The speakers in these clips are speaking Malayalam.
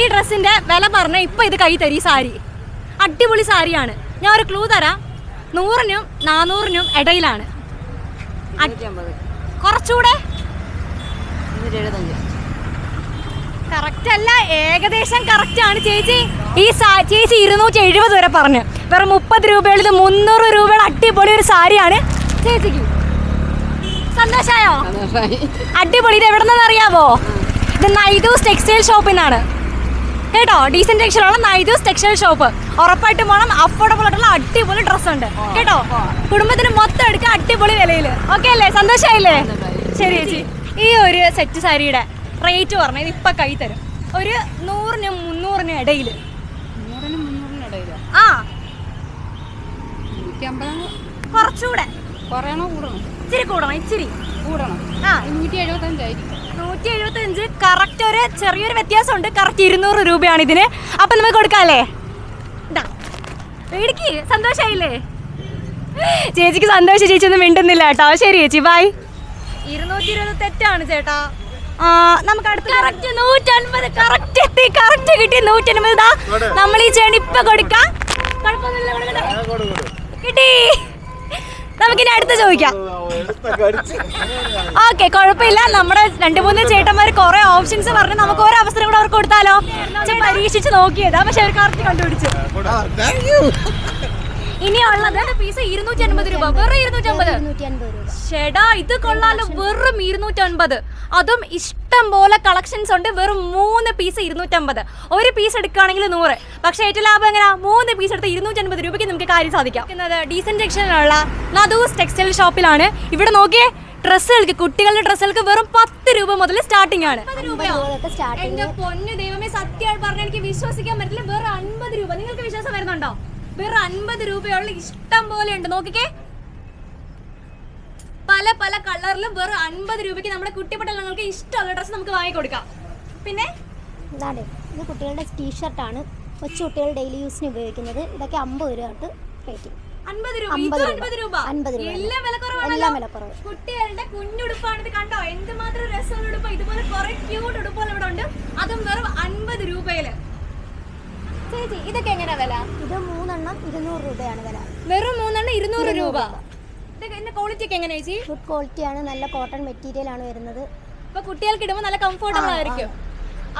ഈ ഡ്രസ്സിന്റെ വില പറഞ്ഞ ഇപ്പൊ ഇത് കൈ തരി സാരി. അടിപൊളി സാരിയാണ്. ഞാൻ ഒരു ക്ലൂ തരാം. നൂറിനും നാനൂറിനും ഇടയിലാണ്. കുറച്ചുകൂടെ? കറക്റ്റ് അല്ല ഏകദേശം കറക്റ്റ് ആണ് ചേച്ചി. ഈ ചേച്ചി ഇരുന്നൂറ്റി എഴുപത് വരെ പറഞ്ഞു. വെറും മുപ്പത് രൂപയുള്ളത് മുന്നൂറ് രൂപയുടെ അടിപൊളി ഒരു സാരിയാണ്. ചേച്ചിക്ക് സന്തോഷായോ? അടിപൊളി ഇത് എവിടെ അറിയാവോ? ഇത് നൈദൂസ് ടെക്സ്റ്റൈൽ ഷോപ്പിൽ നിന്നാണ്. കേട്ടോ ഡീസന്റ് ആണ് നൈദൂസ് ടെക്സ്റ്റൈൽ ഷോപ്പ് ഉറപ്പായിട്ടും വേണം അഫോർഡബിൾ ആയിട്ടുള്ള അടിപൊളി ഡ്രസ് ഉണ്ട്. കേട്ടോ? കുടുംബത്തിന് മൊത്തം എടുക്കാൻ അടിപൊളി വിലയിൽ ഓക്കെ അല്ലേ? സന്തോഷമായില്ലേ ശരി ചേച്ചി. ഈ ഒരു സെറ്റ് സാരിയുടെ റേറ്റ് പറഞ്ഞത് ഇപ്പൊ കൈ തരും. ഒരു നൂറിനും മുന്നൂറിനും ഇടയിൽ ആ. കുറച്ചുകൂടെ. കുറയണോ കൂടണം. ഇച്ചിരി കൂടണം ഇച്ചിരി. കൂടണം. ആ. നൂറ്റി എഴുപത്തഞ്ചായിരിക്കും നൂറ്റി എഴുപത്തഞ്ച് കറക്റ്റ് ഒരു ചെറിയൊരു വ്യത്യാസമുണ്ട്. കറക്റ്റ് ഇരുന്നൂറ് രൂപയാണ് ഇതിന്. അപ്പൊ നമുക്ക് കൊടുക്കാല്ലേ? ഇതാ മേടിക്ക് സന്തോഷായില്ലേ? ചേച്ചിക്ക് സന്തോഷം ചേച്ചി ഒന്നും മിണ്ടുന്നില്ല കേട്ടോ. ശരി ചേച്ചി. ബൈ ഇരുന്നൂറ്റി ഇരുപത് തെറ്റാണ് ചേട്ടാ. നമുക്ക് അടുത്ത കറക്റ്റ് നൂറ്റൻപത് കറക്റ്റ് എത്തി കറക്റ്റ് കിട്ടി. നൂറ്റൻപത് നമ്മൾ ഈ ചേണി ഇപ്പൊ കൊടുക്കാം. കുഴപ്പമൊന്നുമില്ല? കിട്ടി. നമുക്കിനി അടുത്ത് ചോദിക്കാം. ഓക്കെ കുഴപ്പമില്ല. നമ്മുടെ രണ്ടു മൂന്ന് ചേട്ടന്മാർ കുറെ ഓപ്ഷൻസ് പറഞ്ഞ് നമുക്ക് ഓരോ അവസരം കൂടെ അവർക്ക് കൊടുത്താലോ? പരീക്ഷിച്ച് നോക്കിയതാ. പക്ഷെ അവർക്ക് കറക്റ്റ് കണ്ടുപിടിച്ചു. ഇനിയുള്ളത് പീസ് ഇരുന്നൂറ്റി അൻപത് രൂപ. വെറും ഇരുന്നൂറ്റി അൻപത്. ചേടാ ഇത് കൊള്ളാലോ. വെറും ഇരുന്നൂറ്റമ്പത് അതും ഇഷ്ടം പോലെ കളക്ഷൻസ് ഉണ്ട്. വെറും മൂന്ന് പീസ് ഇരുന്നൂറ്റമ്പത്. ഒരു പീസ് എടുക്കുകയാണെങ്കിൽ നൂറ്. പക്ഷേ ഏറ്റവും ലാഭം എങ്ങനെ? മൂന്ന് പീസ് എടുത്ത് ഇരുന്നൂറ്റമ്പത് രൂപയ്ക്ക് നമുക്ക് കാര്യം സാധിക്കാം. ഡീസന്റ് ജംഗ്ഷനിലുള്ള നദൂസ് ടെക്സ്റ്റൈൽ ഷോപ്പിലാണ് ഇവിടെ നോക്കിയേ ഡ്രസ്സുകൾക്ക് കുട്ടികളുടെ ഡ്രസ്സുകൾക്ക് വെറും പത്ത് രൂപ മുതൽ സ്റ്റാർട്ടിംഗ് ആണ്. എന്റെ പൊന്നു ദൈവമേ സത്യമായി എനിക്ക് വിശ്വസിക്കാൻ പറ്റില്ല വെറും അൻപത് രൂപ. നിങ്ങൾക്ക് വിശ്വാസം വരുന്നുണ്ടോ? വെറും അൻപത് രൂപയുള്ള ഇഷ്ടം പോലെ ഉണ്ട്. നോക്കിക്കേ. പല പല കളറിലും വെറും അൻപത് രൂപയ്ക്ക് നമ്മുടെ കുട്ടിപ്പട്ടങ്ങൾക്ക് ഇഷ്ടമുള്ള ഡ്രസ്സ് നമുക്ക് വാങ്ങിക്കൊടുക്കാം. പിന്നെ? ഇതാണ് ഇത് കുട്ടികളുടെ ടീഷർട്ടാണ് കൊച്ചു കുട്ടികൾ ഡെയിലി യൂസിന് ഉപയോഗിക്കുന്നത്. ഇതൊക്കെ അമ്പത് രൂപ തൊട്ട് റേറ്റ് കുട്ടികളുടെ കുഞ്ഞുടുപ്പാണ് ഇത് കണ്ടോ? എന്തുമാത്രം രസമുള്ള ഉടുപ്പ്. ഇതുപോലെ കുറെ ക്യൂട്ട് ഉടുപ്പുകൾ ഇവിടെ ഉണ്ട്. അതും വെറും അൻപത് രൂപയിൽ. ചേച്ചി ഇതൊക്കെ എങ്ങനെയാ വില? ഇത് മൂന്നെണ്ണം ഇരുന്നൂറ് രൂപയാണ് വില. വെറും മൂന്നെണ്ണം ഇരുന്നൂറ് രൂപ. ഇതിന്റെ ക്വാളിറ്റി ഒക്കെ എങ്ങനെയാ ചേച്ചി? ഗുഡ് ക്വാളിറ്റിയാണ് നല്ല കോട്ടൺ മെറ്റീരിയൽ ആണ് വരുന്നത്. അപ്പൊ കുട്ടികൾക്ക് ഇടുമ്പോൾ നല്ല കംഫർട്ടബിൾ ആയിരിക്കും.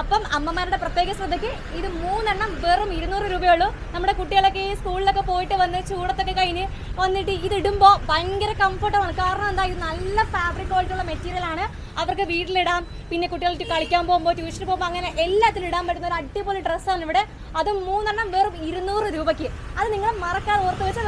അപ്പം അമ്മമാരുടെ പ്രത്യേക ശ്രദ്ധയ്ക്ക് ഇത് മൂന്നെണ്ണം വെറും ഇരുന്നൂറ് രൂപയുള്ളൂ. നമ്മുടെ കുട്ടികളൊക്കെ ഈ സ്കൂളിലൊക്കെ പോയിട്ട് വന്ന് ചൂടത്തൊക്കെ കഴിഞ്ഞ് വന്നിട്ട് ഇത് ഇടുമ്പോൾ ഭയങ്കര കംഫർട്ടബിൾ ആണ്. കാരണം എന്താ? ഇത് നല്ല ഫാബ്രിക് ക്വാളിറ്റി ഉള്ള മെറ്റീരിയൽ ആണ്. അവർക്ക് വീട്ടിലിടാം. പിന്നെ കുട്ടികൾക്ക് കളിക്കാൻ പോകുമ്പോൾ ട്യൂഷന് പോകുമ്പോൾ അങ്ങനെ എല്ലാത്തിലും ഇടാൻ പറ്റുന്ന ഒരു അടിപൊളി ഡ്രസ്സാണ് ഇവിടെ. അത് മൂന്നെണ്ണം വെറും ഇരുന്നൂറ് രൂപയ്ക്ക്. അത് നിങ്ങൾ മറക്കാതെ ഓർത്ത് വെച്ചാൽ